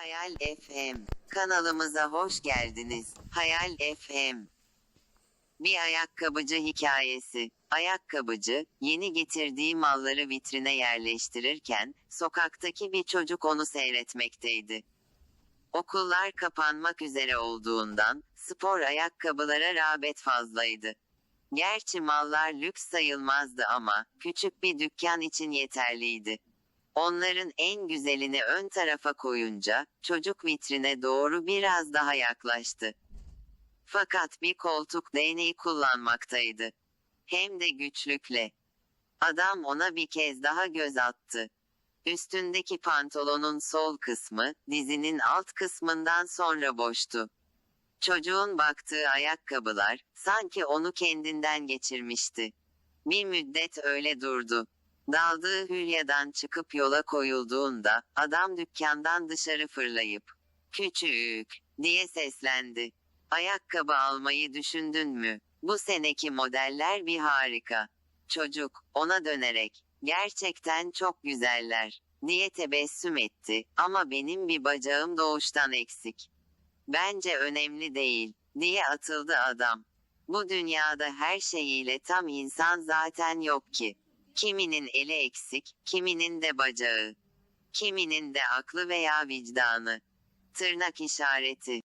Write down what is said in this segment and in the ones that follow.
Hayal FM kanalımıza hoş geldiniz. Hayal FM Bir ayakkabıcı hikayesi. Ayakkabıcı, yeni getirdiği malları vitrine yerleştirirken, sokaktaki bir çocuk onu seyretmekteydi. Okullar kapanmak üzere olduğundan, spor ayakkabılara rağbet fazlaydı. Gerçi mallar lüks sayılmazdı ama, küçük bir dükkan için yeterliydi. Onların en güzelini ön tarafa koyunca, çocuk vitrine doğru biraz daha yaklaştı. Fakat bir koltuk değneği kullanmaktaydı. Hem de güçlükle. Adam ona bir kez daha göz attı. Üstündeki pantolonun sol kısmı, dizinin alt kısmından sonra boştu. Çocuğun baktığı ayakkabılar, sanki onu kendinden geçirmişti. Bir müddet öyle durdu. Daldığı hülyadan çıkıp yola koyulduğunda, adam dükkandan dışarı fırlayıp, küçük, diye seslendi. Ayakkabı almayı düşündün mü? Bu seneki modeller bir harika. Çocuk, ona dönerek, gerçekten çok güzeller, diye tebessüm etti, ama benim bir bacağım doğuştan eksik. Bence önemli değil, diye atıldı adam. Bu dünyada her şeyiyle tam insan zaten yok ki. Kiminin eli eksik, kiminin de bacağı. Kiminin de aklı veya vicdanı. Tırnak işareti.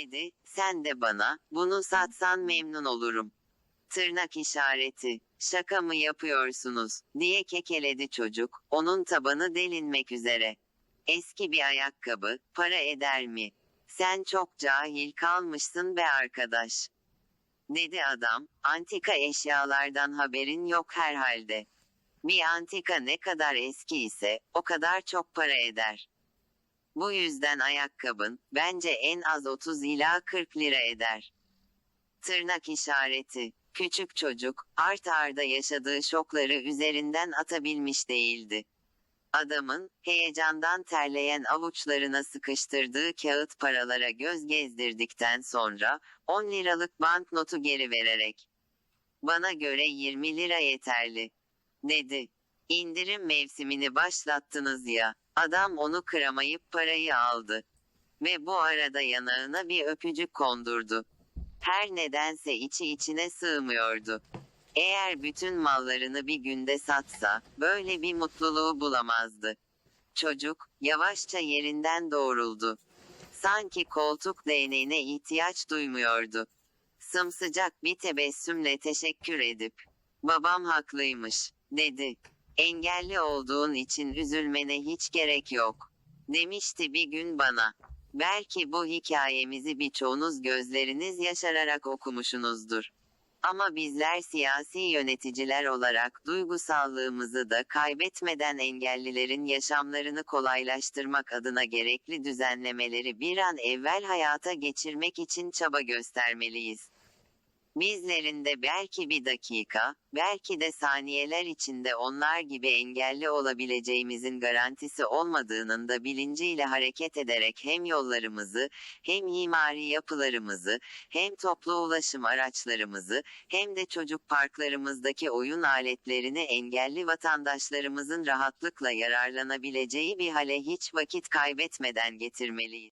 Dedi, sen de bana, bunu satsan memnun olurum. Tırnak işareti, şaka mı yapıyorsunuz, diye kekeledi çocuk, onun tabanı delinmek üzere. Eski bir ayakkabı, para eder mi? Sen çok cahil kalmışsın be arkadaş. Dedi adam, antika eşyalardan haberin yok herhalde. Bir antika ne kadar eski ise, o kadar çok para eder. Bu yüzden ayakkabın, bence en az 30 ila 40 lira eder. Tırnak işareti. Küçük çocuk, art arda yaşadığı şokları üzerinden atabilmiş değildi. Adamın, heyecandan terleyen avuçlarına sıkıştırdığı kağıt paralara göz gezdirdikten sonra, 10 liralık banknotu geri vererek, bana göre 20 lira yeterli, dedi. İndirim mevsimini başlattınız ya. Adam onu kıramayıp parayı aldı. Ve bu arada yanağına bir öpücük kondurdu. Her nedense içi içine sığmıyordu. Eğer bütün mallarını bir günde satsa, böyle bir mutluluğu bulamazdı. Çocuk, yavaşça yerinden doğruldu. Sanki koltuk değneğine ihtiyaç duymuyordu. Sımsıcak bir tebessümle teşekkür edip, babam haklıymış, dedi. Engelli olduğun için üzülmene hiç gerek yok. Demişti bir gün bana. Belki bu hikayemizi birçoğunuz gözleriniz yaşararak okumuşsunuzdur. Ama bizler siyasi yöneticiler olarak duygusallığımızı da kaybetmeden engellilerin yaşamlarını kolaylaştırmak adına gerekli düzenlemeleri bir an evvel hayata geçirmek için çaba göstermeliyiz. Bizlerin de belki bir dakika, belki de saniyeler içinde onlar gibi engelli olabileceğimizin garantisi olmadığının da bilinciyle hareket ederek hem yollarımızı, hem mimari yapılarımızı, hem toplu ulaşım araçlarımızı, hem de çocuk parklarımızdaki oyun aletlerini engelli vatandaşlarımızın rahatlıkla yararlanabileceği bir hale hiç vakit kaybetmeden getirmeliyiz.